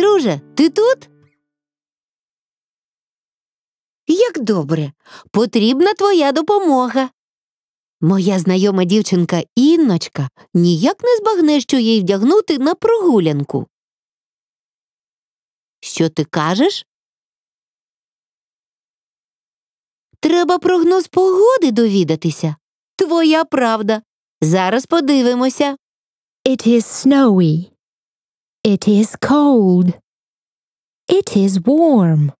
Друже, ти тут? Як добре, потрібна твоя допомога. Моя знайома дівчинка Інночка ніяк не збагне, що їй вдягнути на прогулянку. Що ти кажеш? Треба прогноз погоди довідатися. Твоя правда. Зараз подивимося. It is snowy. It is cold. It is warm.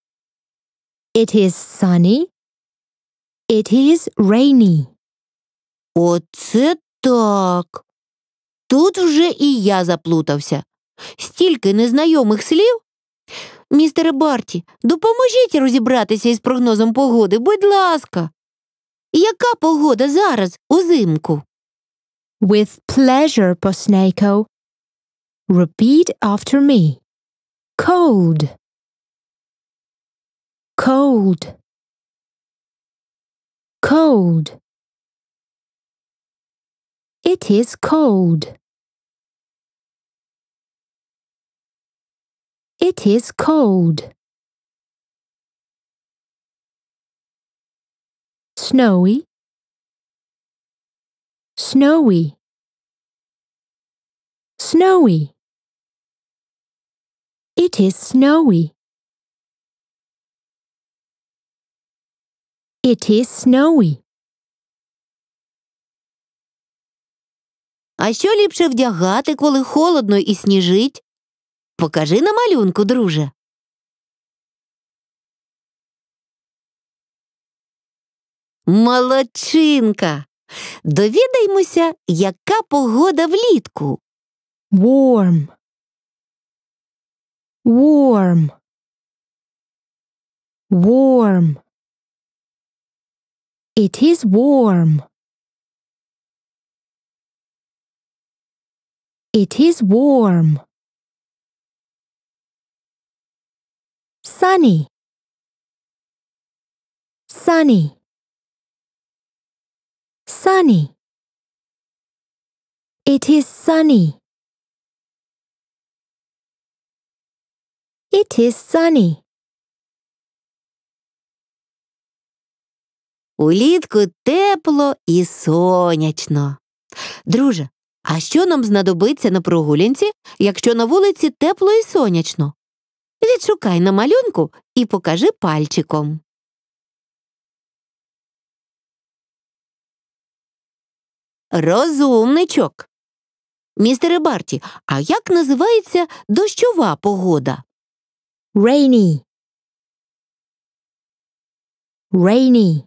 It is sunny. It is rainy. Оце так. Тут вже і я заплутався. Стільки незнайомих слів. Містере Барті, допоможіть розібратися із прогнозом погоди, будь ласка. Яка погода зараз узимку? With pleasure, Posnako. Repeat after me. Cold. Cold. Cold. It is cold. It is cold. Snowy. Snowy. Snowy. It is snowy. It is snowy. А що ліпше вдягати, коли холодно і сніжить? Покажи на малюнку, друже. Молодчинка. Довідаймося, яка погода влітку. Warm. Warm. Warm. It is warm. It is warm. Sunny. Sunny. Sunny. It is sunny. It is sunny. Улітку тепло і сонячно. Друже, а що нам знадобиться на прогулянці, якщо на вулиці тепло і сонячно? Відшукай на малюнку і покажи пальчиком. Розумничок. Містере Барті, а як називається дощова погода? Rainy. Rainy.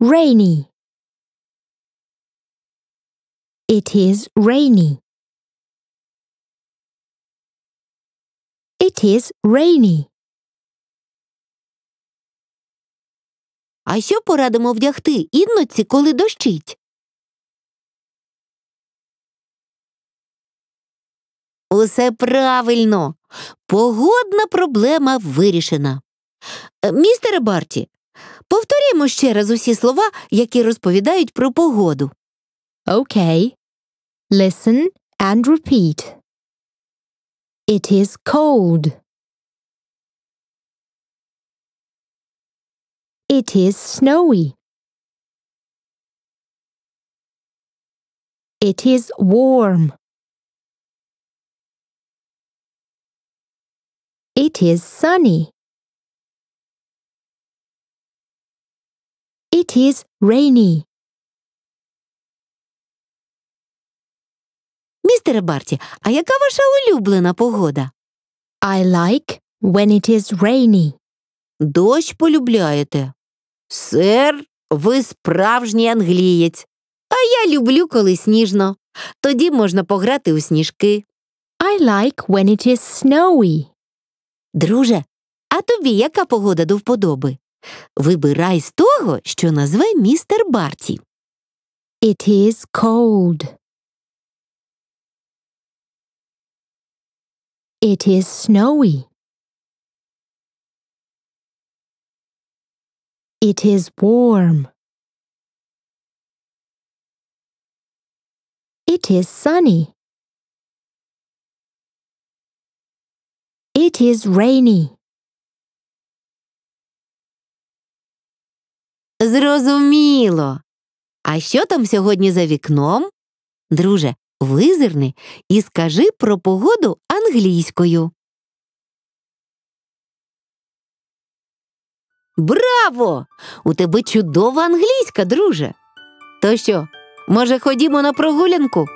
Rainy. It is rainy. It is rainy. А що порадимо вдягти інноці, коли дощить? Усе правильно. Погодна проблема вирішена. Е, Містере Барті, повторімо ще раз усі слова, які розповідають про погоду. Okay. Listen and repeat. It is cold. It is snowy. It is warm. It is sunny. It is rainy. Містере Барті, а яка ваша улюблена погода? I like when it is rainy. Дощ полюбляєте. Сер, ви справжній англієць. А я люблю, коли сніжно. Тоді можна пограти у сніжки. I like when it is snowy. Друже, а тобі яка погода до вподоби? Вибирай з того, що назве містер Барті. It is cold. It is snowy. It is warm. It is sunny. It is rainy. Зрозуміло. А що там сьогодні за вікном? Друже, визирни і скажи про погоду англійською. Браво! У тебе чудова англійська, друже. То що, може, ходімо на прогулянку?